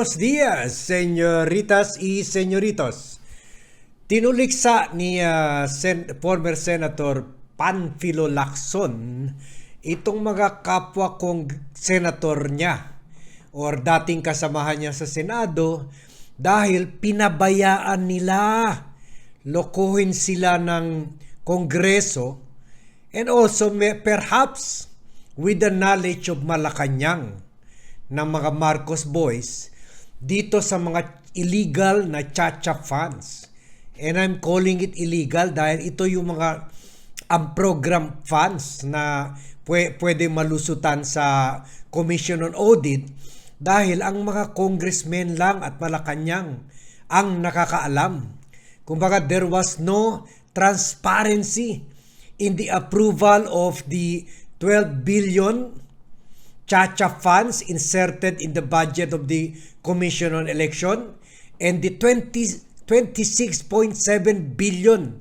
Buenos días, señoritas y señoritos. Tinuliksa ni ah, Sen- former Senator Panfilo Lacson itong mga kapwa kong senator niya or dating kasamahan niya sa Senado dahil pinabayaan nila lokohin sila ng Kongreso and also may, perhaps with the knowledge of Malacanang ng mga Marcos boys dito sa mga illegal na chacha funds. And I'm calling it illegal dahil ito yung mga program funds na pwe- pwede malusutan sa Commission on Audit dahil ang mga congressmen lang at Malacanang ang nakakaalam. Kumbaga there was no transparency in the approval of the 12 billion Chacha funds inserted in the budget of the Commission on Election and the 20, 26.7 billion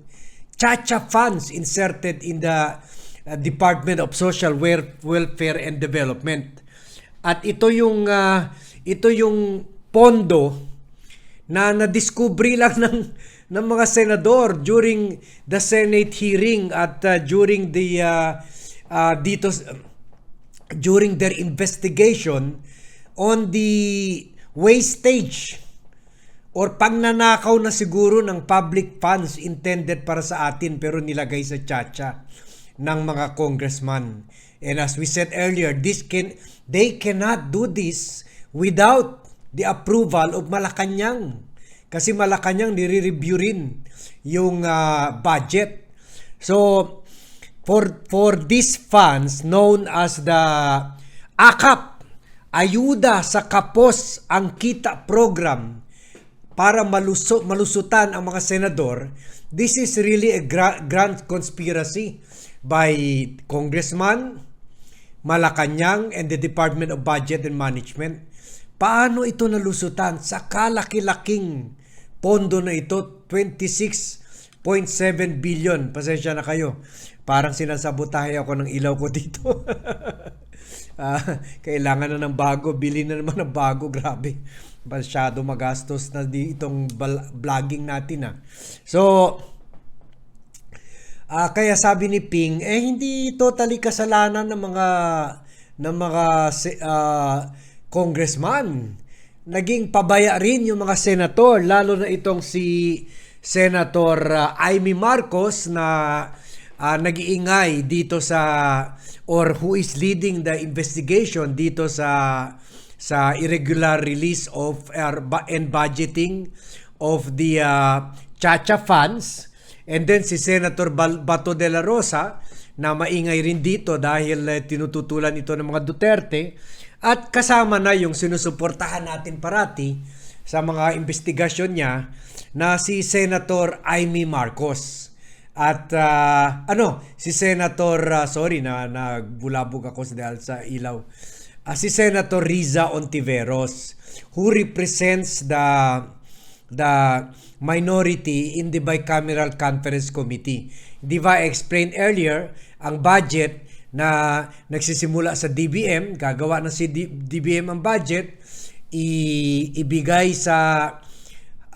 Chacha funds inserted in the uh, Department of Social Wel- Welfare and Development. At ito yung uh, ito yung pondo na nadiskubre lang ng ng mga senador during the Senate hearing at uh, during the uh, uh, dito during their investigation on the wastage or pagnanakaw na siguro ng public funds intended para sa atin pero nilagay sa tsatsya ng mga congressman. And as we said earlier, this can they cannot do this without the approval of Malacanang. Kasi Malacanang nire-review rin yung ah, budget. So for for these funds known as the AKAP, Ayuda sa Kapos ang Kita Program para maluso, malusutan ang mga senador, this is really a gra- grand conspiracy by Congressman Malacanang and the Department of Budget and Management. Paano ito nalusutan sa kalaki-laking pondo na ito, 26.7 billion. Pasensya na kayo. Parang sinasabotahe ako ng ilaw ko dito. Ah, kailangan na ng bago, bili na naman ng bago, grabe. Masyado magastos na di itong vlogging natin ah. So, Ah, kaya sabi ni Ping, eh hindi totally kasalanan ng mga ng mga ah, congressman. Naging pabaya rin yung mga senator, lalo na itong si Senator ah, Amy Marcos na ah, nag-iingay dito sa or who is leading the investigation dito sa sa irregular release of uh, and budgeting of the uh, Chacha funds And then si Senator Bato de la Rosa na maingay rin dito dahil eh, tinututulan ito ng mga Duterte at kasama na yung sinusuportahan natin parati sa mga investigasyon niya na si Senator Amy Marcos. At ah, ano, si Senator ah, sorry na nagbulabog ako dahil sa ilaw. Ah, si Senator Riza Ontiveros who represents the the minority in the bicameral conference committee. Di ba explained earlier ang budget na nagsisimula sa DBM, gagawa ng si DBM ang budget, i- ibigay sa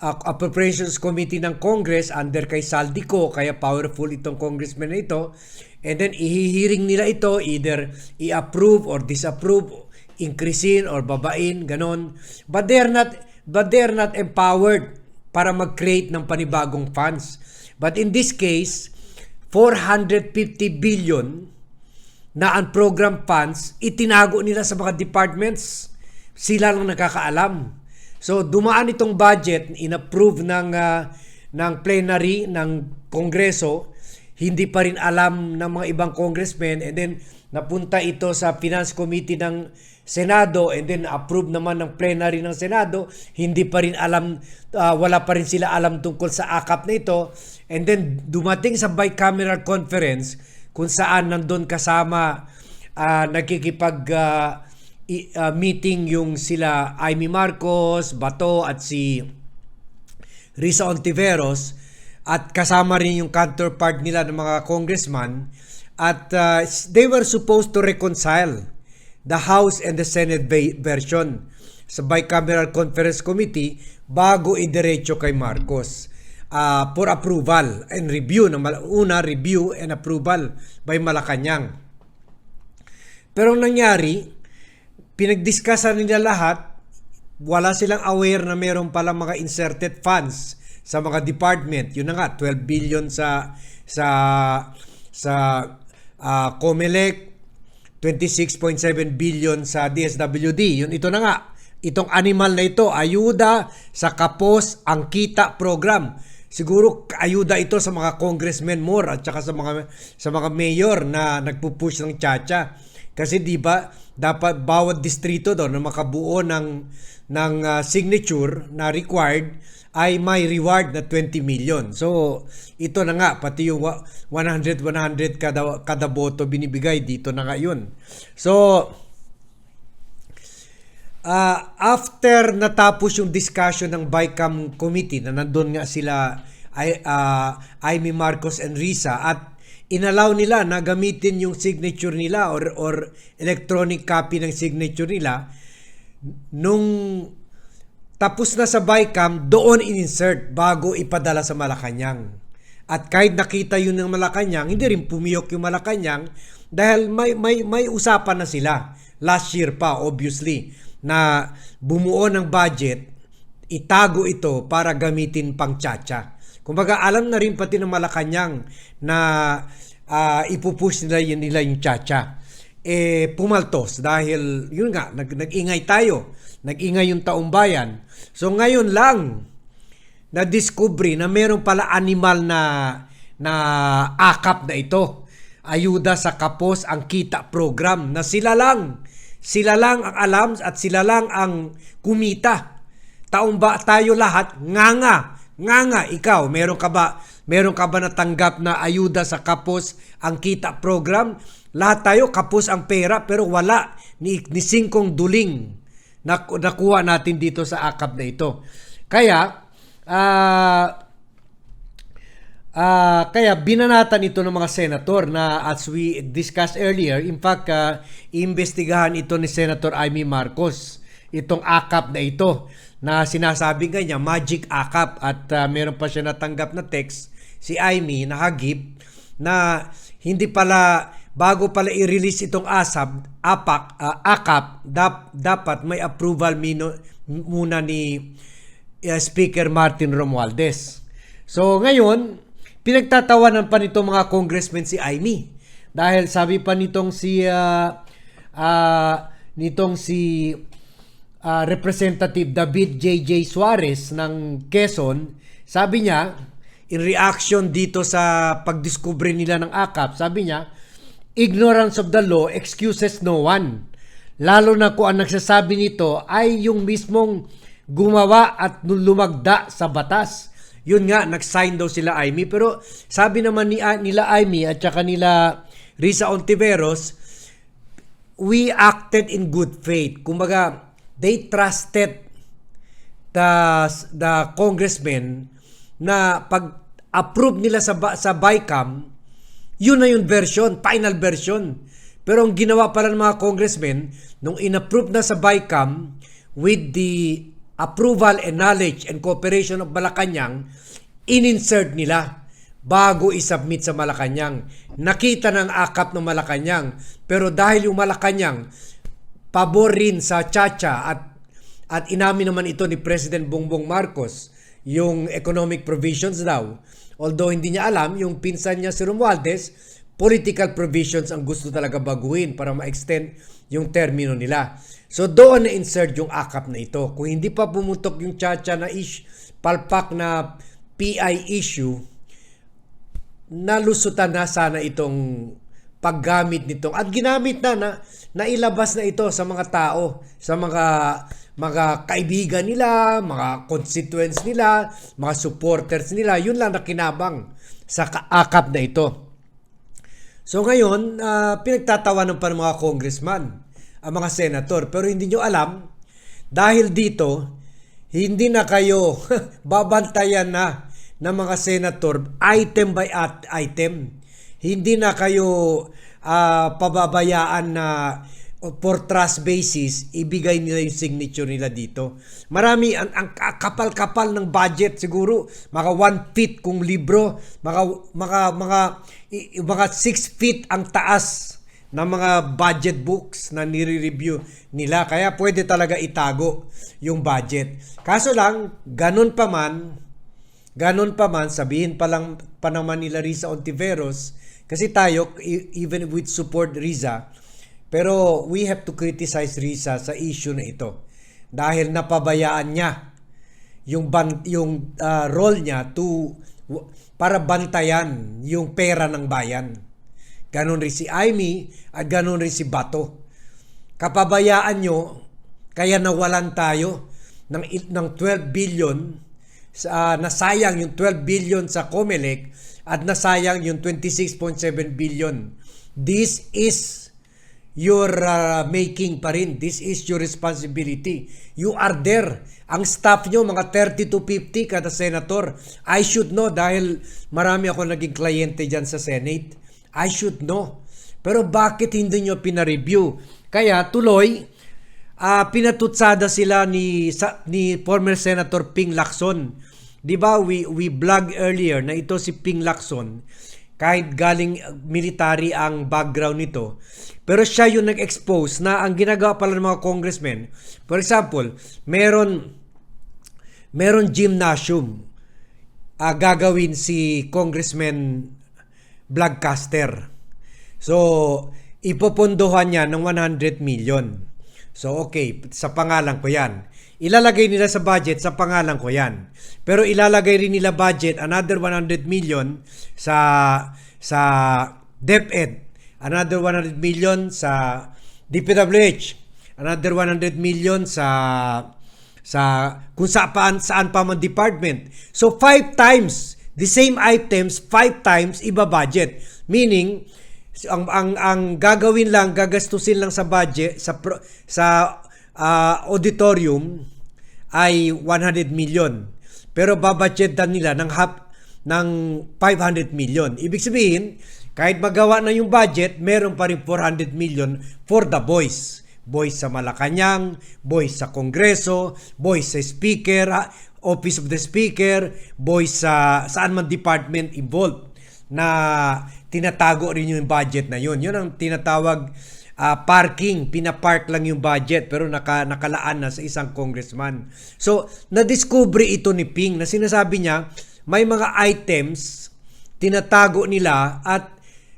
uh, Appropriations Committee ng Congress under kay Saldico, kaya powerful itong congressman na ito. And then ihihiring nila ito, either i-approve or disapprove, increasein or babain, ganon. But they're not, but they're not empowered para mag-create ng panibagong funds. But in this case, 450 billion na ang program funds, itinago nila sa mga departments. Sila lang nakakaalam. So dumaan itong budget, inapprove ng ah, ng plenary ng Kongreso, hindi pa rin alam ng mga ibang congressmen. And then napunta ito sa Finance Committee ng Senado. And then approve naman ng plenary ng Senado, hindi pa rin alam ah, wala pa rin sila alam tungkol sa akap na ito. And then dumating sa bicameral conference kung saan nandun kasama ah, nagkikipag ah, ah, meeting yung sila Amy Marcos, Bato at si Risa Ontiveros at kasama rin yung counterpart nila ng mga congressman at uh, they were supposed to reconcile the House and the Senate version. sa Bicameral Conference Committee bago idiretso kay Marcos ah, for approval and review Mal- una review and approval by Malacanang. Pero ang nangyari, pinagdiskasan nila lahat, wala silang aware na meron pala mga inserted funds sa mga department. Yun na nga, 12 billion sa sa sa ah, COMELEC, 26.7 billion sa DSWD. Yun ito na nga. Itong animal na ito, ayuda sa Kapos ang Kita program. Siguro ayuda ito sa mga congressmen more at saka sa mga sa mga mayor na nagpupush ng tsacha. Kasi 'di ba dapat bawat distrito do na makabuo ng ng ah, signature na required ay may reward na 20 million. So, ito na nga, pati yung wa- 100, 100 kada, kada boto binibigay, dito na nga yun. So, ah, after natapos yung discussion ng BICAM committee na nandun nga sila ay uh, Amy Marcos and Risa at inalaw nila na gamitin yung signature nila or or electronic copy ng signature nila nung tapos na sa BICAM, doon in-insert bago ipadala sa Malacanang. At kahit nakita yun ng Malacanang, hindi rin pumiyok yung Malacanang dahil may, may, may usapan na sila. Last year pa, obviously, na bumuo ng budget, itago ito para gamitin pang tsacha. Kumbaga, alam na rin pati ng Malacanang na uh, ipupush nila nila yung tsacha eh pumaltos dahil yun nga nag, nag-ingay tayo. Nag-ingay yung taong bayan. So ngayon lang na discovery na meron pala animal na na akap na ito. Ayuda sa kapos ang kita program na sila lang sila lang ang alam at sila lang ang kumita. Taong ba tayo lahat nganga nganga ikaw meron ka ba meron ka ba natanggap na ayuda sa kapos ang kita program lahat tayo kapos ang pera pero wala ni, ni singkong duling na nakuha natin dito sa akap na ito. Kaya ah ah, kaya binanatan ito ng mga senator na as we discussed earlier, in fact, uh, iimbestigahan ito ni Senator Amy Marcos itong akap na ito na sinasabi nga niya magic akap at uh, meron pa siya natanggap na text si Amy nakagip na hindi pala bago pala i-release itong ASAP, APAC, uh, AKAP, dap, dapat may approval mino, muna ni uh, Speaker Martin Romualdez. So ngayon, pinagtatawanan pa nito mga congressmen si Amy. Dahil sabi pa nitong si uh, uh, nitong si uh, Representative David J.J. Suarez ng Quezon, sabi niya, in reaction dito sa pagdiskubre nila ng AKAP, sabi niya, ignorance of the law excuses no one. Lalo na kung ang nagsasabi nito ay yung mismong gumawa at lumagda sa batas. Yun nga, nag-sign daw sila Amy. Pero sabi naman ni, nila Amy at saka nila Risa Ontiveros, we acted in good faith. Kumbaga, they trusted the, the congressmen na pag approve nila sa, sa BICAM, yun na yung version, final version. Pero ang ginawa pala ng mga congressmen, nung inapprove na sa BICAM, with the approval and knowledge and cooperation of Malacanang, in-insert nila bago isubmit sa Malacanang. Nakita ng akap ng Malacanang. Pero dahil yung Malacanang, pabor rin sa Chacha at at inamin naman ito ni President Bongbong Marcos yung economic provisions daw Although hindi niya alam, yung pinsan niya si Romualdez, political provisions ang gusto talaga baguhin para ma-extend yung termino nila. So doon na-insert yung akap na ito. Kung hindi pa pumutok yung chacha na ish, palpak na PI issue, nalusutan na sana itong paggamit nitong at ginamit na na nailabas na ito sa mga tao, sa mga mga kaibigan nila, mga constituents nila, mga supporters nila, yun lang nakinabang sa kaakap na ito. So ngayon, uh, pinagtatawanan pa ng mga congressman, ang mga senator, pero hindi nyo alam, dahil dito, hindi na kayo babantayan na ng mga senator item by item. Hindi na kayo uh, pababayaan na o for trust basis, ibigay nila yung signature nila dito. Marami, ang, ang kapal-kapal ng budget siguro, mga 1 feet kung libro, mga, mga, i- mga 6 feet ang taas ng mga budget books na nire-review nila. Kaya pwede talaga itago yung budget. Kaso lang, ganun pa man, ganun pa man, sabihin pa lang pa naman nila Risa Ontiveros, kasi tayo, e- even with support Riza, pero we have to criticize Risa sa issue na ito. Dahil napabayaan niya yung ban, yung ah, role niya to para bantayan yung pera ng bayan. Ganon rin si Amy at ganon rin si Bato. Kapabayaan nyo, kaya nawalan tayo ng, ng 12 billion, sa, nasayang yung 12 billion sa Comelec at nasayang yung 26.7 billion. This is your uh, making pa rin. This is your responsibility. You are there. Ang staff nyo, mga 30 to 50 kada senator. I should know dahil marami ako naging kliyente dyan sa Senate. I should know. Pero bakit hindi nyo pinareview? Kaya tuloy, ah pinatutsada sila ni sa, ni former Senator Ping Lacson. 'Di ba we we blog earlier na ito si Ping Lacson kahit galing uh, military ang background nito. Pero siya yung nag-expose na ang ginagawa pala ng mga congressmen. For example, meron meron gymnasium ah, gagawin si congressman vlogcaster. So, ipopondohan niya ng 100 million. So, okay, sa pangalan ko yan. Ilalagay nila sa budget, sa pangalan ko yan. Pero ilalagay rin nila budget, another 100 million sa sa DepEd, another 100 million sa DPWH, another 100 million sa sa kung saan saan pa man department. So five times the same items five times iba budget. Meaning ang ang ang gagawin lang gagastusin lang sa budget sa sa ah, auditorium ay 100 million. Pero babudgetan nila ng half ng 500 million. Ibig sabihin, kahit magawa na yung budget, meron pa rin 400 million for the boys boys sa Malacanang, boys sa Kongreso, boys sa Speaker, ah, Office of the Speaker, boys sa saan man department involved na tinatago rin yung budget na yun. Yun ang tinatawag ah, parking, pinapark lang yung budget pero naka, nakalaan na sa isang congressman. So, na-discover ito ni Ping na sinasabi niya may mga items tinatago nila at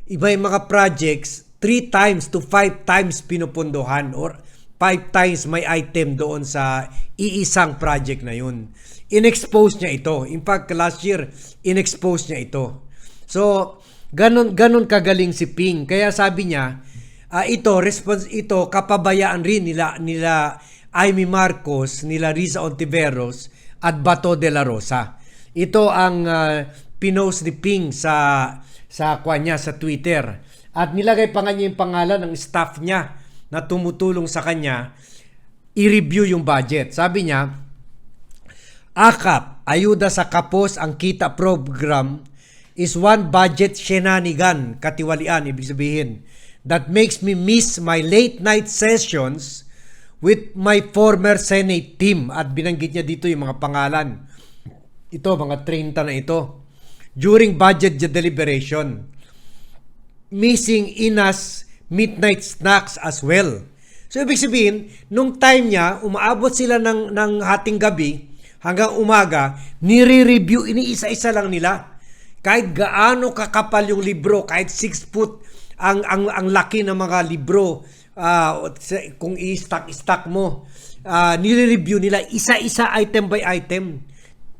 yung mga projects 3 times to 5 times pinupundohan or 5 times may item doon sa iisang project na yun. In-expose niya ito. In fact, last year, in-expose niya ito. So, ganun, ganun kagaling si Ping. Kaya sabi niya, ah, ito, response, ito, kapabayaan rin nila, nila Amy Marcos, nila Risa Ontiveros, at Bato de la Rosa. Ito ang ah, pinost ni Ping sa sa kanya sa Twitter. At nilagay pa nga niya yung pangalan ng staff niya na tumutulong sa kanya i-review yung budget. Sabi niya, AKAP, ayuda sa kapos ang kita program is one budget shenanigan, katiwalian, ibig sabihin, that makes me miss my late night sessions with my former Senate team. At binanggit niya dito yung mga pangalan. Ito, mga 30 na ito. During budget deliberation. Missing Inas midnight snacks as well. So, ibig sabihin, nung time niya, umaabot sila ng, ng hating gabi hanggang umaga, nire-review, iniisa-isa lang nila. Kahit gaano kakapal yung libro, kahit 6 foot ang, ang, ang laki ng mga libro, ah, kung i-stack-stack mo, ah, nire-review nila isa-isa item by item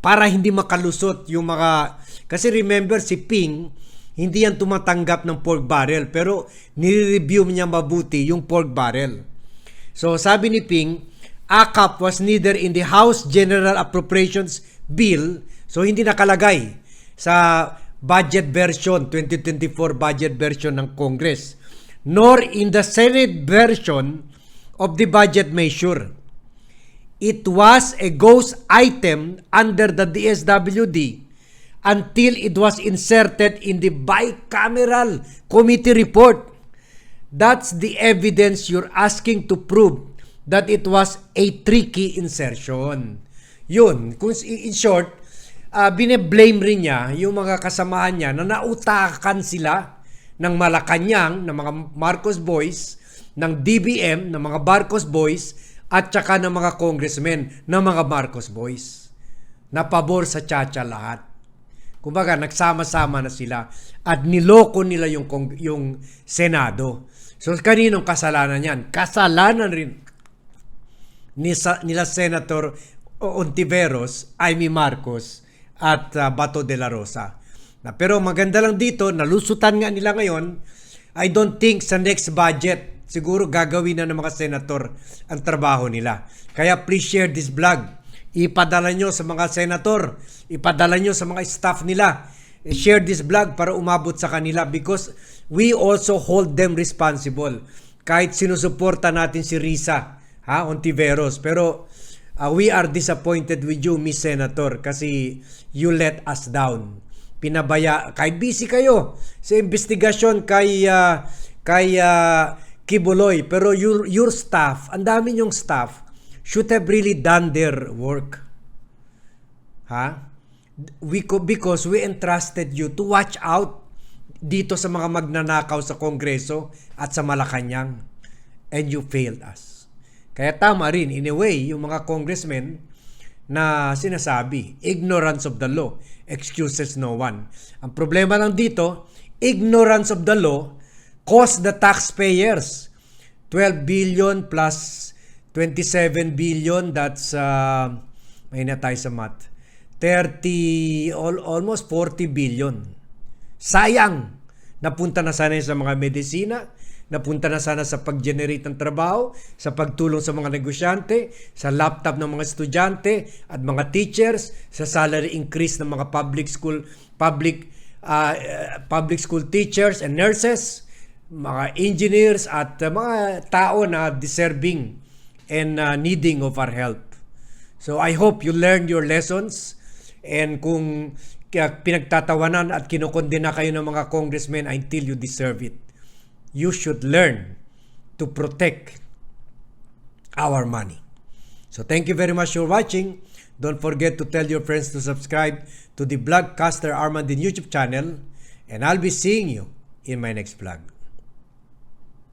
para hindi makalusot yung mga... Kasi remember, si Ping, hindi yan tumatanggap ng pork barrel pero nire-review niya mabuti yung pork barrel. So sabi ni Ping, AKAP was neither in the House General Appropriations Bill, so hindi nakalagay sa budget version, 2024 budget version ng Congress, nor in the Senate version of the budget measure. It was a ghost item under the DSWD until it was inserted in the bicameral committee report that's the evidence you're asking to prove that it was a tricky insertion. Yun, kung in short, uh, bine-blame rin niya yung mga kasamahan niya na nautakan sila ng Malacanang, ng mga Marcos Boys, ng DBM, ng mga Marcos Boys, at saka ng mga congressmen ng mga Marcos Boys. Napabor sa Chacha lahat. Kumbaga, nagsama-sama na sila at niloko nila yung, yung Senado. So, kaninong kasalanan yan? Kasalanan rin ni nila Senator Ontiveros, Amy Marcos at uh, Bato de la Rosa. Na, pero maganda lang dito, nalusutan nga nila ngayon, I don't think sa next budget, siguro gagawin na ng mga senator ang trabaho nila. Kaya please share this vlog. Ipadala nyo sa mga senator, ipadala nyo sa mga staff nila. Share this vlog para umabot sa kanila because we also hold them responsible. Kahit sinusuporta natin si Risa, ha, Ontiveros. Pero uh, we are disappointed with you, Miss Senator, kasi you let us down. Pinabaya, kahit busy kayo sa investigasyon kay uh, kay uh, Kibuloy, pero your your staff, ang dami yung staff should have really done their work. Ha? We because we entrusted you to watch out dito sa mga magnanakaw sa Kongreso at sa Malacanang. And you failed us. Kaya tama rin, in a way, yung mga congressmen na sinasabi, ignorance of the law excuses no one. Ang problema lang dito, ignorance of the law cost the taxpayers 12 billion plus 27 billion, that's, uh, may na tayo sa math, 30, al- almost 40 billion. Sayang! Napunta na sana sa mga medisina, napunta na sana sa pag-generate ng trabaho, sa pagtulong sa mga negosyante, sa laptop ng mga estudyante at mga teachers, sa salary increase ng mga public school public uh, public school teachers and nurses, mga engineers at uh, mga tao na deserving and uh, needing of our help. So I hope you learned your lessons and kung pinagtatawanan at kinukondena kayo ng mga congressmen until you deserve it. You should learn to protect our money. So thank you very much for watching. Don't forget to tell your friends to subscribe to the Blogcaster Armandin YouTube channel and I'll be seeing you in my next vlog.